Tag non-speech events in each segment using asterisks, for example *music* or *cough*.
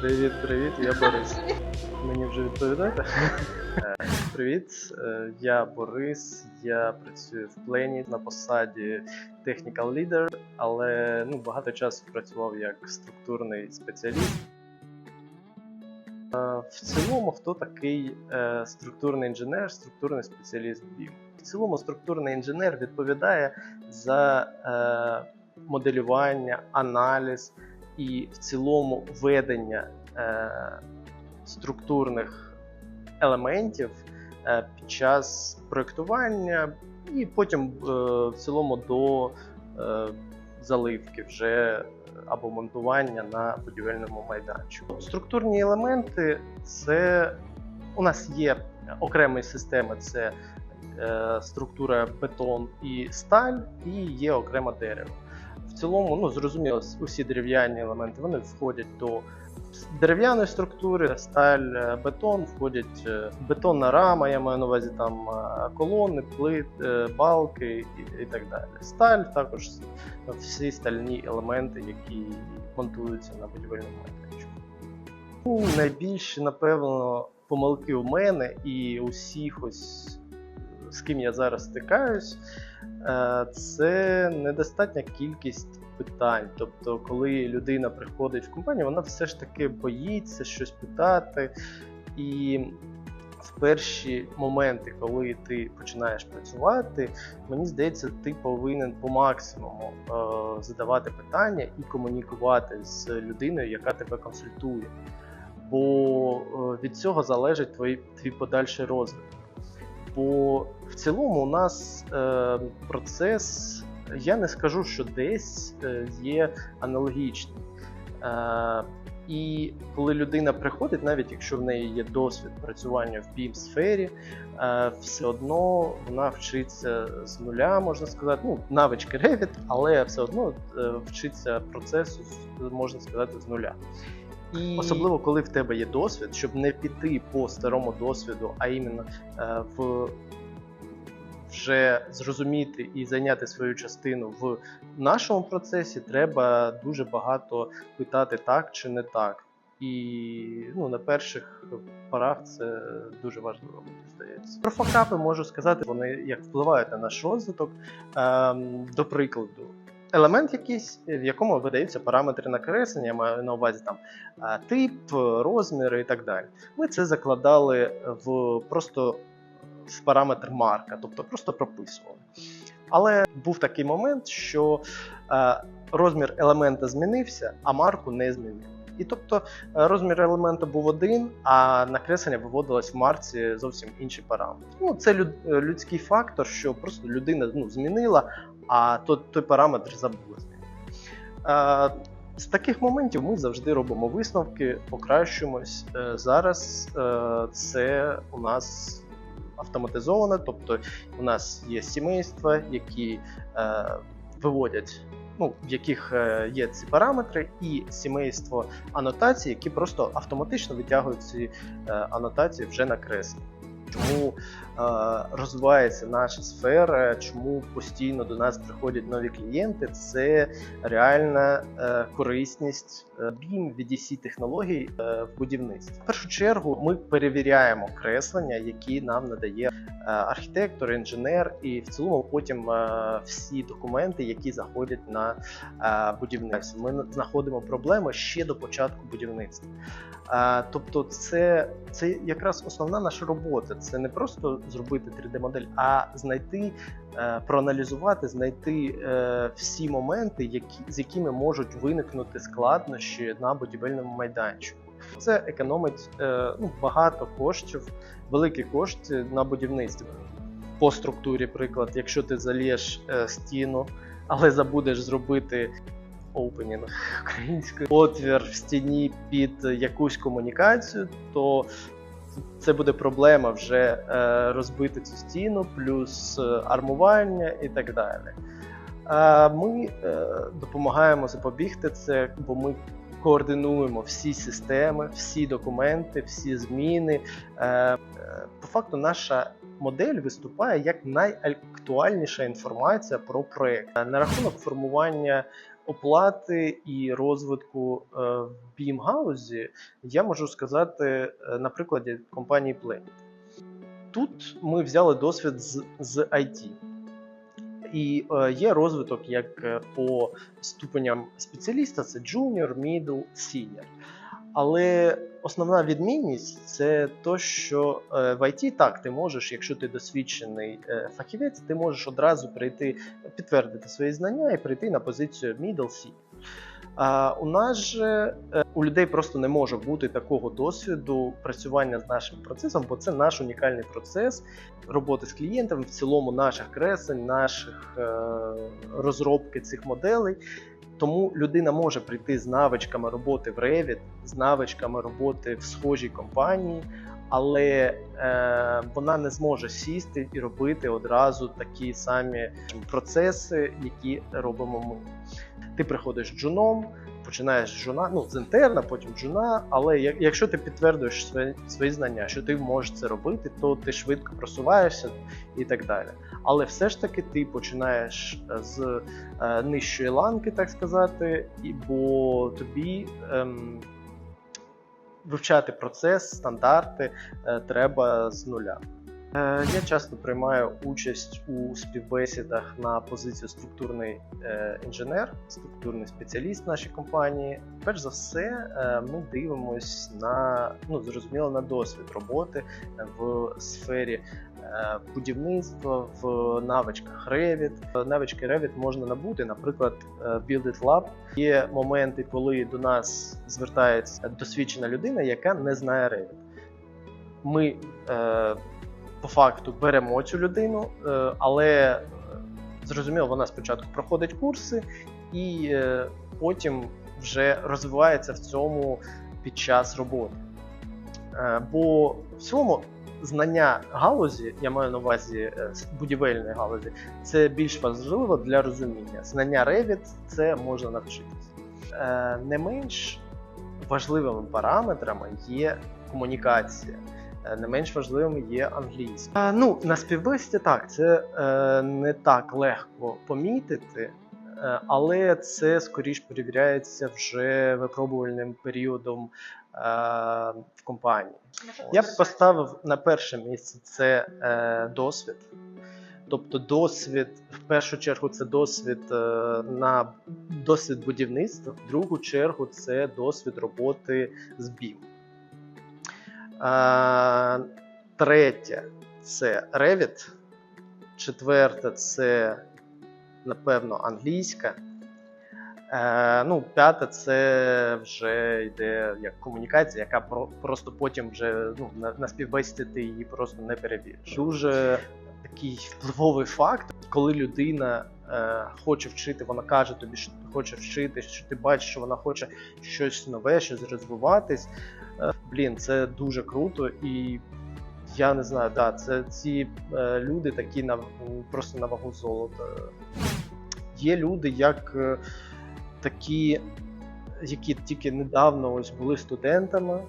Привіт, привіт, я Борис. Мені вже відповідаєте? Е, Привіт, е, я Борис. Я працюю в плені на посаді Technical Leader, але ну, багато часу працював як структурний спеціаліст. Е, В цілому, хто такий структурний інженер, структурний спеціаліст BIM? В цілому, структурний інженер відповідає за моделювання, аналіз і в цілому ведення е, структурних елементів е, під час проєктування, і потім е, в цілому до е, заливки вже або монтування на будівельному майданчику. Структурні елементи це у нас є окремі системи, це е, структура бетон і сталь, і є окремо дерево. Цілому, ну зрозуміло, усі дерев'яні елементи вони входять до дерев'яної структури, сталь, е, бетон, входять е, бетонна рама, я маю на увазі там е, колони, плит, балки і, і так далі. Сталь також всі стальні елементи, які монтуються на будівельному майданчику. Ну, найбільші, напевно, помилки у мене і усіх ось з ким я зараз стикаюсь, е, це недостатня кількість питань. Тобто, коли людина приходить в компанію, вона все ж таки боїться щось питати. І в перші моменти, коли ти починаєш працювати, мені здається, ти повинен по максимуму е, задавати питання і комунікувати з людиною, яка тебе консультує. Бо е, від цього залежить твій, твій подальший розвиток. Бо в цілому у нас е, процес, я не скажу, що десь е, є аналогічний. Е, і коли людина приходить, навіть якщо в неї є досвід працювання в BIM сфері, е, все одно вона вчиться з нуля, можна сказати, ну, навички Revit, але все одно е, вчиться процесу, можна сказати, з нуля. І... Особливо, коли в тебе є досвід, щоб не піти по старому досвіду, а іменно е, в вже зрозуміти і зайняти свою частину в нашому процесі, треба дуже багато питати так чи не так. І ну, на перших порах це дуже важливо, мені здається. Про факапи можу сказати, вони як впливають на наш розвиток. Ем, до прикладу, елемент якийсь, в якому видаються параметри накреслення, я маю на увазі там тип, розміри і так далі. Ми це закладали в просто в параметр марка, тобто просто прописували. Але був такий момент, що розмір елемента змінився, а марку не змінив. І тобто розмір елемента був один, а накреслення виводилось в марці зовсім інший параметр. Ну, це люд, людський фактор, що просто людина ну, змінила, а той, той параметр забула змінити. Е, з таких моментів ми завжди робимо висновки, покращуємось. Е, Зараз е, це у нас автоматизовано, тобто у нас є сімейства, які виводять, ну, в яких є ці параметри, і сімейство анотацій, які просто автоматично витягують ці анотації вже на креслі. Чому е, розвивається наша сфера, чому постійно до нас приходять нові клієнти? Це реальна е, корисність е, BIM, VDC технологій в будівництві. В першу чергу ми перевіряємо креслення, які нам надає архітектор, інженер, і в цілому потім е, всі документи, які заходять на е, будівництво. Ми знаходимо проблеми ще до початку будівництва. Е, Тобто, це, це якраз основна наша робота. Це не просто зробити 3D-модель, а знайти, е, проаналізувати, знайти е, всі моменти, які, з якими можуть виникнути складнощі на будівельному майданчику. Це економить е, ну, багато коштів, великі кошти на будівництві. По структурі, приклад, якщо ти залієш е, стіну, але забудеш зробити opening *laughs* українською отвір в стіні під якусь комунікацію, то це буде проблема вже е, розбити цю стіну, плюс армування і так далі. Ми допомагаємо запобігти це, бо ми координуємо всі системи, всі документи, всі зміни. Е, е, По факту, наша модель виступає як найактуальніша інформація про проект. Е, На рахунок формування оплати і розвитку в BIM галузі я можу сказати на прикладі компанії Planet. Тут ми взяли досвід з, з IT. І е, є розвиток як е, по ступеням спеціаліста: це junior, middle, senior. Але основна відмінність це то, що е, в IT так ти можеш, якщо ти досвідчений фахівець, ти можеш одразу прийти, підтвердити свої знання і прийти на позицію middle senior. А у нас же е, у людей просто не може бути такого досвіду працювання з нашим процесом, бо це наш унікальний процес роботи з клієнтами, в цілому наших кресень, наших е, розробки цих моделей. Тому людина може прийти з навичками роботи в Revit, з навичками роботи в схожій компанії, але е, вона не зможе сісти і робити одразу такі самі процеси, які робимо ми. Ти приходиш джуном, починаєш джуна, ну з інтерна, потім джуна. Але як- якщо ти підтвердиш свої, свої знання, що ти можеш це робити, то ти швидко просуваєшся і так далі. Але все ж таки ти починаєш е, з е, нижчої ланки, так сказати, і, бо тобі ем, вивчати процес, стандарти е, треба з нуля. Е, Я часто приймаю участь у співбесідах на позицію структурний е, інженер, структурний спеціаліст в нашій компанії. Перш за все, е, ми дивимось на ну зрозуміло на досвід роботи в сфері будівництва, в навичках Revit. Навички Revit можна набути, наприклад, Build It Lab. Є моменти, коли до нас звертається досвідчена людина, яка не знає Revit. Ми по факту беремо цю людину, е, але е, зрозуміло, вона спочатку проходить курси і е, потім вже розвивається в цьому під час роботи. Бо в цілому знання галузі, я маю на увазі будівельної галузі, це більш важливо для розуміння. Знання Revit це можна навчитися. Не менш важливими параметрами є комунікація. Е, Не менш важливим є англійська. Е, Ну, на співбесіді так, це е, не так легко помітити, е, але це скоріш перевіряється вже випробувальним періодом е, в компанії. Я б поставив на перше місце це е, досвід. Тобто досвід, в першу чергу, це досвід е, на досвід будівництва, в другу чергу це досвід роботи з BIM. Третє це Revit. Четверте це, напевно, англійська. Е, ну, п'яте це вже йде як комунікація, яка про, просто потім вже ну, на, на співбесіді ти її просто не перевіриш. Дуже такий впливовий факт, коли людина е, хоче вчити, вона каже тобі, що хоче вчити, що ти бачиш, що вона хоче щось нове, щось розвиватись. Е, блін, це дуже круто і. Я не знаю, да, це ці е, люди такі на просто на вагу золота. Є люди, як е, такі, які тільки недавно ось були студентами.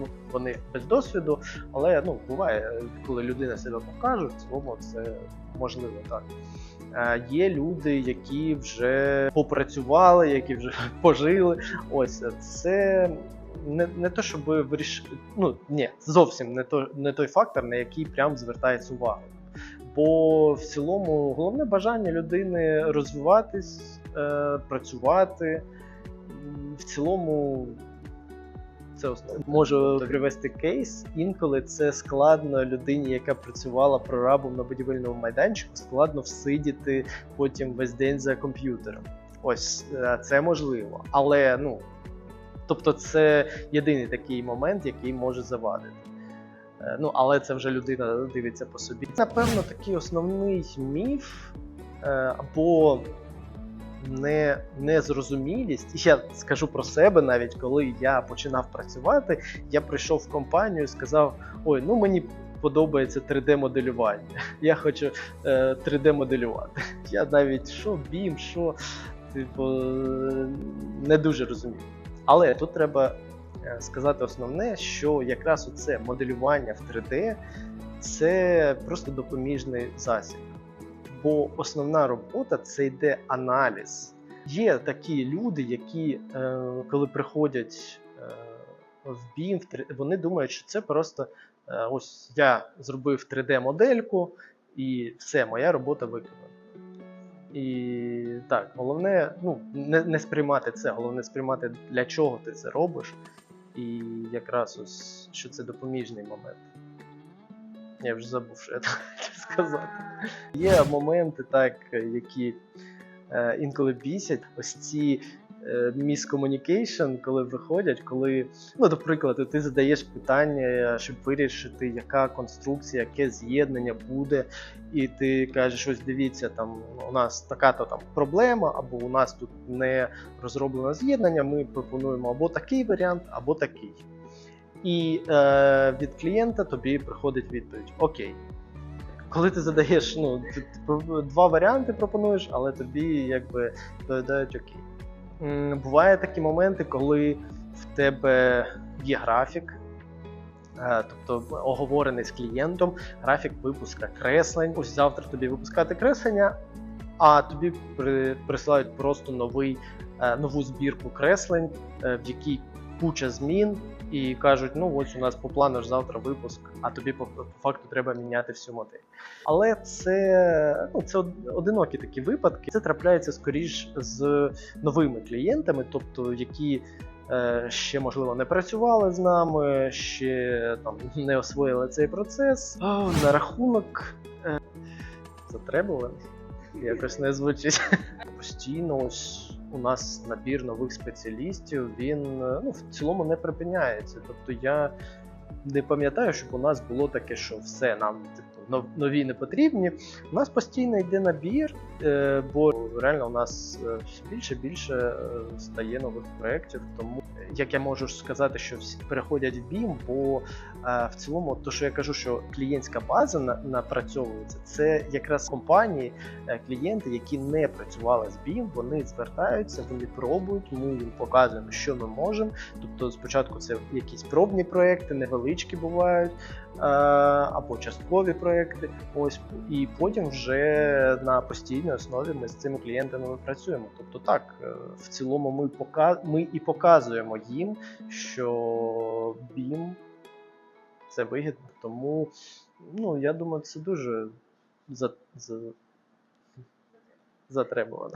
Ну, Вони без досвіду, але ну, буває, коли людина себе покаже, в цілому це можливо так. Є люди, які вже попрацювали, які вже *laughs* пожили. Ось це не, не то, щоб виріш... ну, ні, зовсім не, то, не той фактор, на який прям звертається увагу. Бо в цілому головне бажання людини розвиватись, е, працювати. В цілому це основне. Можу привести кейс. Інколи це складно людині, яка працювала прорабом на будівельному майданчику, складно всидіти потім весь день за комп'ютером. Ось е, це можливо. Але ну. Тобто, це єдиний такий момент, який може завадити. Е, Ну, але це вже людина дивиться по собі. Напевно, такий основний міф е, або не, незрозумілість. Я скажу про себе навіть, коли я починав працювати, я прийшов в компанію і сказав: ой, ну мені подобається 3D-моделювання. Я хочу е, 3D-моделювати. Я навіть що BIM, що типу, е, не дуже розумів. Але тут треба е, сказати основне, що якраз оце моделювання в 3D це просто допоміжний засіб. Бо основна робота це йде аналіз Є такі люди, які, е, коли приходять е, в BIM, в 3 вони думають, що це просто ось я зробив 3D-модельку, і все, моя робота виконана. І так, головне ну, не, не сприймати це, головне сприймати, для чого ти це робиш. І якраз ось що це допоміжний момент. Я вже забув, що я так хотів сказати. Є моменти, так, які е, інколи бісять. Ось ці miscommunication, коли виходять, коли, ну, до ти задаєш питання, щоб вирішити, яка конструкція, яке з'єднання буде, і ти кажеш, ось дивіться, там у нас така-то там проблема, або у нас тут не розроблено з'єднання, ми пропонуємо або такий варіант, або такий. І е, від клієнта тобі приходить відповідь: Окей. Коли ти задаєш, ну, ти два варіанти пропонуєш, але тобі якби додають окей. Бувають такі моменти, коли в тебе є графік, е, тобто оговорений з клієнтом, графік випуска креслень. Ось завтра тобі випускати креслення, а тобі при, присилають просто новий, е, нову збірку креслень, е, в якій куча змін, і кажуть: ну ось у нас по плану ж завтра випуск, а тобі по, по факту треба міняти всю модель. Але це, ну, це одинокі такі випадки. Це трапляється скоріш з новими клієнтами, тобто які. е, Ще можливо не працювали з нами, ще там не освоїли цей процес. О, на рахунок е, затребуваних якось не звучить. Постійно ось у нас набір нових спеціалістів, він е, ну, в цілому не припиняється. Тобто я не пам'ятаю, щоб у нас було таке, що все нам типу, нові не потрібні. У нас постійно йде набір, е, бо реально у нас е, все більше більше стає нових проєктів. Тому як я можу сказати, що всі переходять в BIM, бо е, в цілому, то що я кажу, що клієнтська база на- напрацьовується, це якраз компанії, е, клієнти, які не працювали з BIM, вони звертаються, вони пробують, ми їм показуємо, що ми можемо. Тобто, спочатку це якісь пробні проекти, невеличкі бувають, або часткові проекти. Ось і потім вже на постійній основі ми з цими клієнтами працюємо. Тобто, так е, в цілому ми пока ми і показуємо їм, що BIM це вигідно. Тому ну я думаю, це дуже за, за, затребувано.